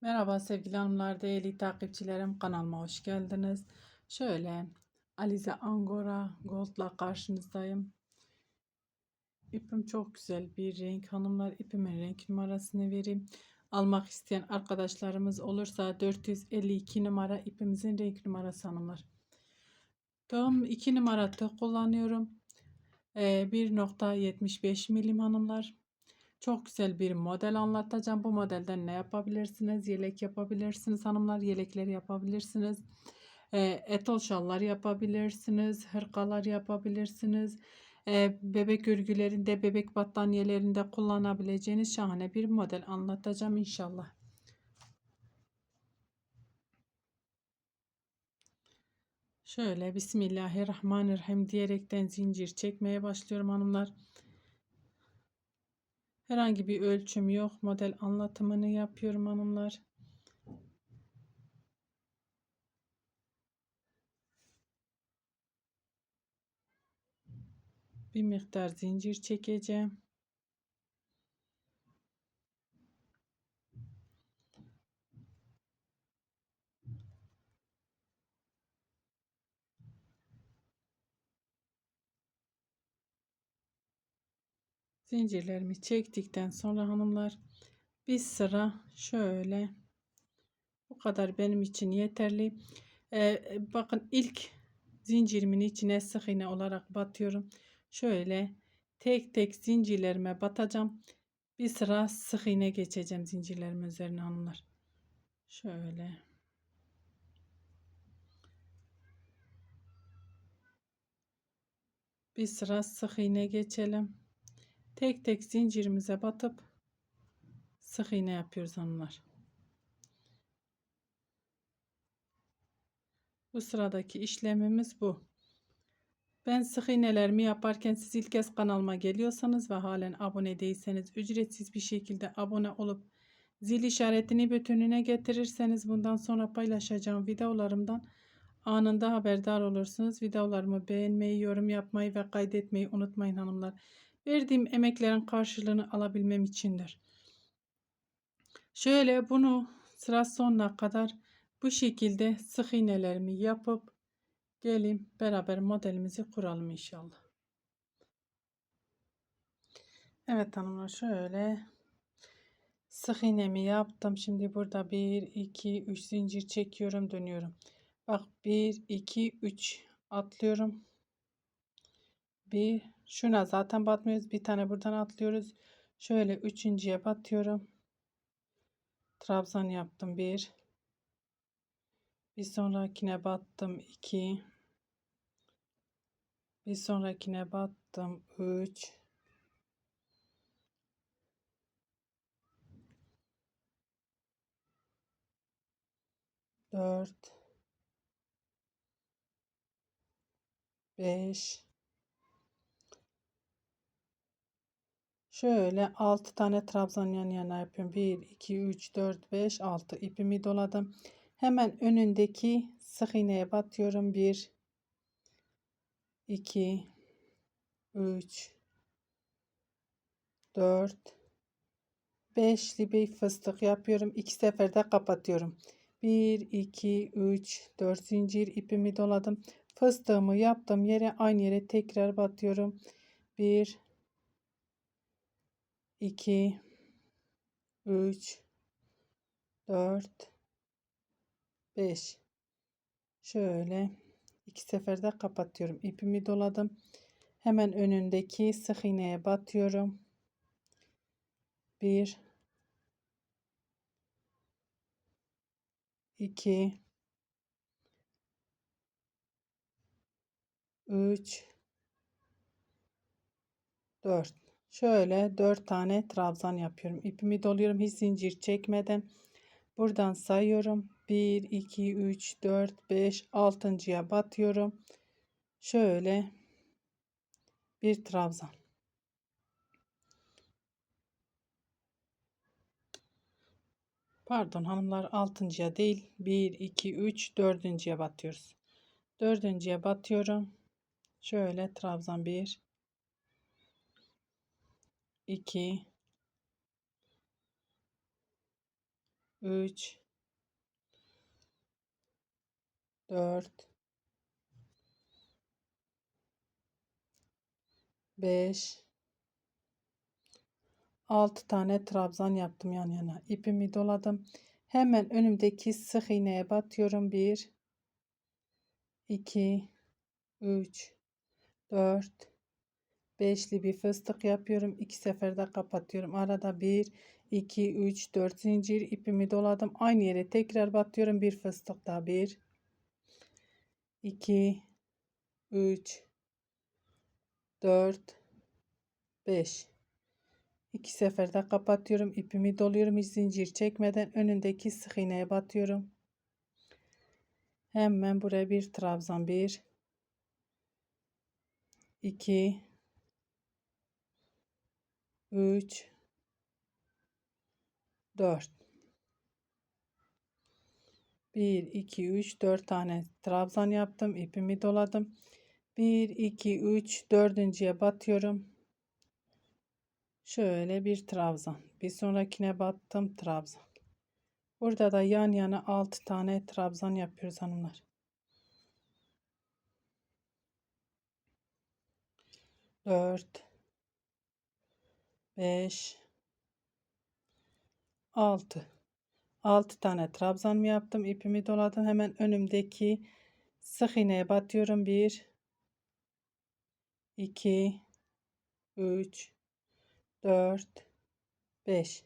Merhaba sevgili hanımlar, değerli takipçilerim kanalıma hoş geldiniz. Şöyle Alize Angora Gold'la karşınızdayım. İpim çok güzel bir renk hanımlar. İpimin renk numarasını vereyim. Almak isteyen arkadaşlarımız olursa 452 numara ipimizin renk numarası hanımlar. Tam 2 numara tığ kullanıyorum. Ee, 1.75 milim hanımlar. Çok güzel bir model anlatacağım. Bu modelden ne yapabilirsiniz? Yelek yapabilirsiniz hanımlar. Yelekler yapabilirsiniz. E, etol şallar yapabilirsiniz. Hırkalar yapabilirsiniz. E, bebek örgülerinde, bebek battaniyelerinde kullanabileceğiniz şahane bir model anlatacağım inşallah. Şöyle Bismillahirrahmanirrahim diyerekten zincir çekmeye başlıyorum hanımlar. Herhangi bir ölçüm yok. Model anlatımını yapıyorum hanımlar. Bir miktar zincir çekeceğim. Zincirlerimi çektikten sonra hanımlar bir sıra şöyle bu kadar benim için yeterli. Ee, bakın ilk zincirimin içine sık iğne olarak batıyorum. Şöyle tek tek zincirlerime batacağım. Bir sıra sık iğne geçeceğim zincirlerim üzerine hanımlar. Şöyle. Bir sıra sık iğne geçelim tek tek zincirimize batıp sık iğne yapıyoruz hanımlar. Bu sıradaki işlemimiz bu. Ben sık iğnelerimi yaparken siz ilk kez kanalıma geliyorsanız ve halen abone değilseniz ücretsiz bir şekilde abone olup zil işaretini bütününe getirirseniz bundan sonra paylaşacağım videolarımdan anında haberdar olursunuz. Videolarımı beğenmeyi, yorum yapmayı ve kaydetmeyi unutmayın hanımlar. Verdiğim emeklerin karşılığını alabilmem içindir. Şöyle bunu sıra sonuna kadar bu şekilde sık iğnelerimi yapıp gelin beraber modelimizi kuralım inşallah. Evet hanımlar şöyle sık iğnemi yaptım. Şimdi burada 1 2 3 zincir çekiyorum, dönüyorum. Bak 1 2 3 atlıyorum. Bir şuna zaten batmıyoruz. Bir tane buradan atlıyoruz. Şöyle üçüncüye batıyorum. Trabzan yaptım. Bir. Bir sonrakine battım. iki. Bir sonrakine battım. Üç. Dört. Beş. Şöyle 6 tane trabzan yan yana yapıyorum. 1, 2, 3, 4, 5, 6 ipimi doladım. Hemen önündeki sık iğneye batıyorum. 1, 2, 3, 4, 5'li bir fıstık yapıyorum. 2 seferde kapatıyorum. 1, 2, 3, 4 zincir ipimi doladım. Fıstığımı yaptım yere aynı yere tekrar batıyorum. 1, 2 3 4 5 şöyle iki seferde kapatıyorum. İpimi doladım. Hemen önündeki sık iğneye batıyorum. 1 2 3 4 Şöyle 4 tane trabzan yapıyorum. İpimi doluyorum hiç zincir çekmeden. Buradan sayıyorum. 1, 2, 3, 4, 5, 6.ya batıyorum. Şöyle bir trabzan. Pardon hanımlar 6.ya değil 1, 2, 3, 4.ya batıyoruz. 4.ya batıyorum. Şöyle trabzan 1 2 3 4 5 6 tane trabzan yaptım yan yana. İpimi doladım. Hemen önümdeki sık iğneye batıyorum. 1 2 3 4 beşli bir fıstık yapıyorum. iki seferde kapatıyorum. Arada 1 2 3 4 zincir ipimi doladım. Aynı yere tekrar batıyorum. Bir fıstık daha 1 2 3 4 5 iki seferde kapatıyorum. ipimi doluyorum. Hiç zincir çekmeden önündeki sık iğneye batıyorum. Hemen buraya bir trabzan 1 2 3 4 1 2 3 4 tane trabzan yaptım. İpimi doladım. 1 2 3 dördüncüye batıyorum. Şöyle bir trabzan. Bir sonrakine battım trabzan. Burada da yan yana 6 tane trabzan yapıyoruz hanımlar. 4 5 6 6 tane trabzan yaptım ipimi doladım. Hemen önümdeki sık iğneye batıyorum. 1 2 3 4 5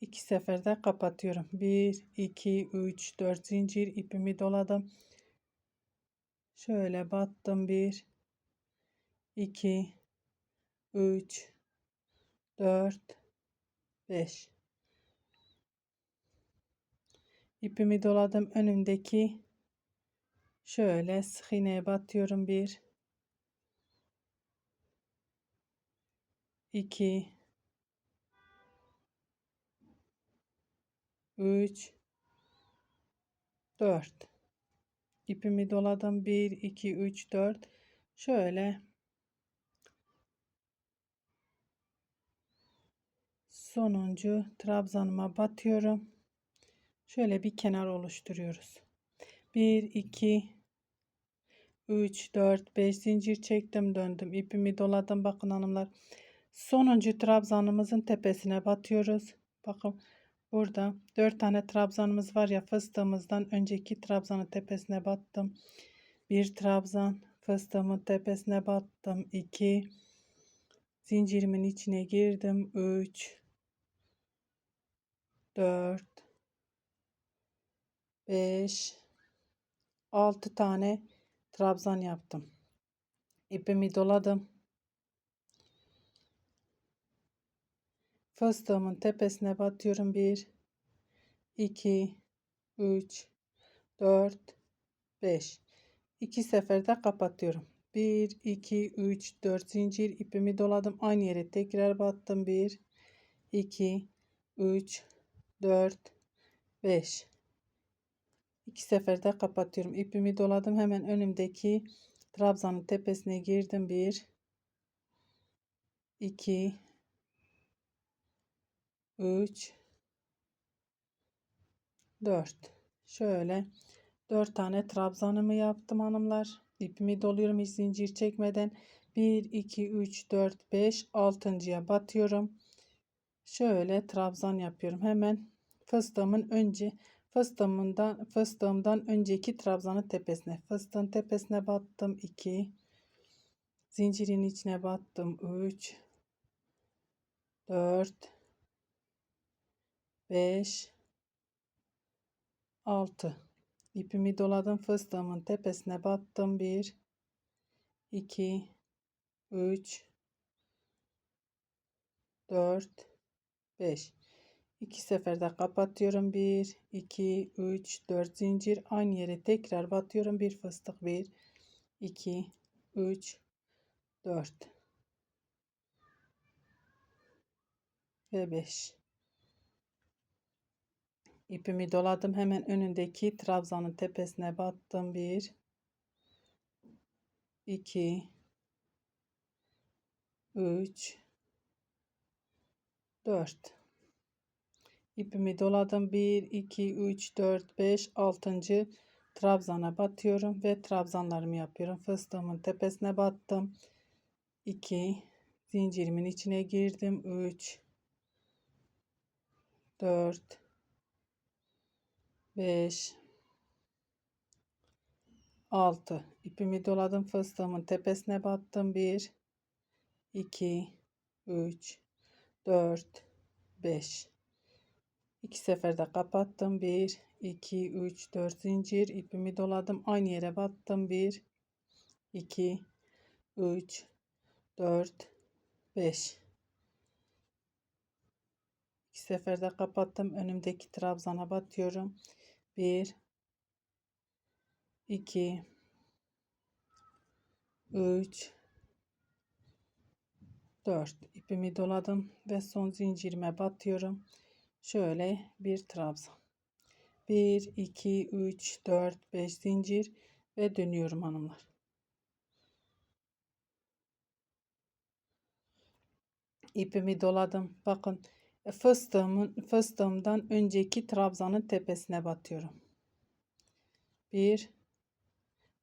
2 seferde kapatıyorum. 1 2 3 4 zincir ipimi doladım. Şöyle battım. 1 2 3 4 5 ipimi doladım önümdeki. Şöyle sık iğneye batıyorum. 1 2 3 4 ipimi doladım. 1 2 3 4 şöyle sonuncu trabzanıma batıyorum. Şöyle bir kenar oluşturuyoruz. 1 2 3 4 5 zincir çektim döndüm. İpimi doladım. Bakın hanımlar sonuncu trabzanımızın tepesine batıyoruz. Bakın burada 4 tane trabzanımız var ya fıstığımızdan önceki trabzanın tepesine battım. Bir trabzan fıstığımın tepesine battım. 2 zincirimin içine girdim. 3 4 5 6 tane trabzan yaptım. İpimi doladım. Fıstığımın tepesine batıyorum. 1 2 3 4 5 2 seferde kapatıyorum. 1 2 3 4 zincir ipimi doladım. Aynı yere tekrar battım. 1 2 3 4 5 iki seferde kapatıyorum. İpimi doladım. Hemen önümdeki trabzanın tepesine girdim. 1 2 3 4 şöyle 4 tane trabzanımı yaptım hanımlar. İpimi doluyorum hiç zincir çekmeden. 1 2 3 4 5 altıncıya batıyorum şöyle trabzan yapıyorum. Hemen fıstığımın önce fıstığımdan fıstığımdan önceki trabzanın tepesine fıstığın tepesine battım. 2 zincirin içine battım. 3 4 5 6 ipimi doladım fıstığımın tepesine battım. 1 2 3 4 5 2 seferde kapatıyorum. 1 2 3 4 zincir. Aynı yere tekrar batıyorum. Bir fıstık. 1 2 3 4 ve 5 ipimi doladım. Hemen önündeki trabzanın tepesine battım. 1 2 3 4 ipimi doladım. 1 2 3 4 5 6. trabzana batıyorum ve trabzanlarımı yapıyorum. Fıstığımın tepesine battım. 2 zincirimin içine girdim. 3 4 5 6 ipimi doladım. Fıstığımın tepesine battım. 1 2 3 4 5 2 seferde kapattım. 1 2 3 4 zincir. İpimi doladım. Aynı yere battım. 1 2 3 4 5 2 seferde kapattım. Önümdeki trabzana batıyorum. 1 2 3 4 ipimi doladım ve son zincirime batıyorum. Şöyle bir trabzan. 1 2 3 4 5 zincir ve dönüyorum hanımlar. İpimi doladım. Bakın fıstığımın fıstığımdan önceki trabzanın tepesine batıyorum. 1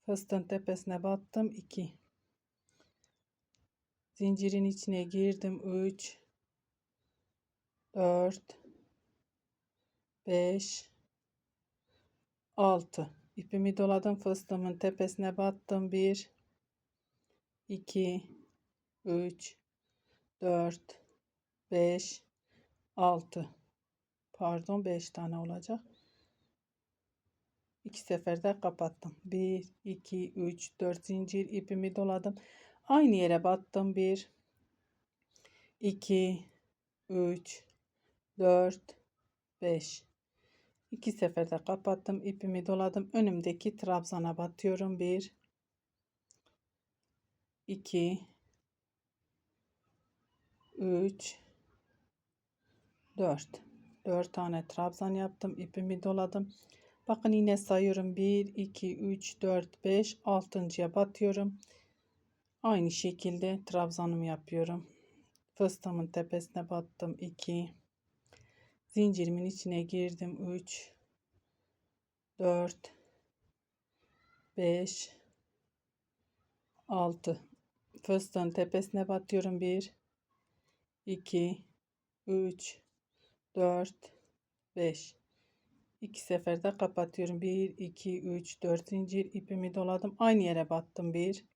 fıstığın tepesine battım. 2 zincirin içine girdim. 3 4 5 6 ipimi doladım fıstığımın tepesine battım. 1 2 3 4 5 6 pardon 5 tane olacak. İki seferde kapattım. 1 2 3 4 zincir ipimi doladım aynı yere battım. 1 2 3 4 5 iki seferde kapattım ipimi doladım. Önümdeki trabzana batıyorum. 1 2 3 4 4 tane trabzan yaptım ipimi doladım. Bakın yine sayıyorum. 1 2 3 4 5 altıncıya batıyorum aynı şekilde trabzanımı yapıyorum. Fıstığımın tepesine battım. 2 zincirimin içine girdim. 3 4 5 6 fıstığın tepesine batıyorum. 1 2 3 4 5 2 seferde kapatıyorum. 1 2 3 4 zincir ipimi doladım. Aynı yere battım. 1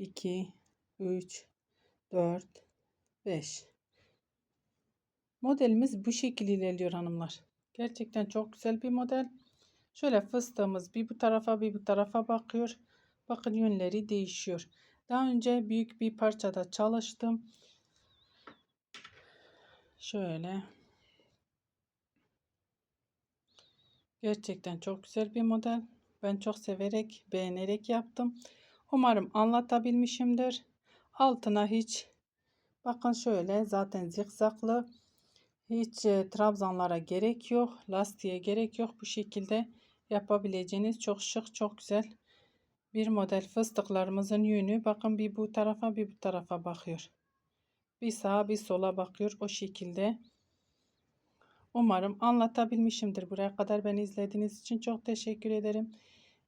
2 3 4 5 modelimiz bu şekilde ilerliyor hanımlar. Gerçekten çok güzel bir model. Şöyle fıstığımız bir bu tarafa bir bu tarafa bakıyor. Bakın yönleri değişiyor. Daha önce büyük bir parçada çalıştım. Şöyle. Gerçekten çok güzel bir model. Ben çok severek beğenerek yaptım umarım anlatabilmişimdir. Altına hiç bakın şöyle zaten zikzaklı. Hiç e, trabzanlara gerek yok lastiğe gerek yok bu şekilde yapabileceğiniz çok şık çok güzel bir model. Fıstıklarımızın yönü bakın bir bu tarafa bir bu tarafa bakıyor. Bir sağa bir sola bakıyor o şekilde. Umarım anlatabilmişimdir. Buraya kadar beni izlediğiniz için çok teşekkür ederim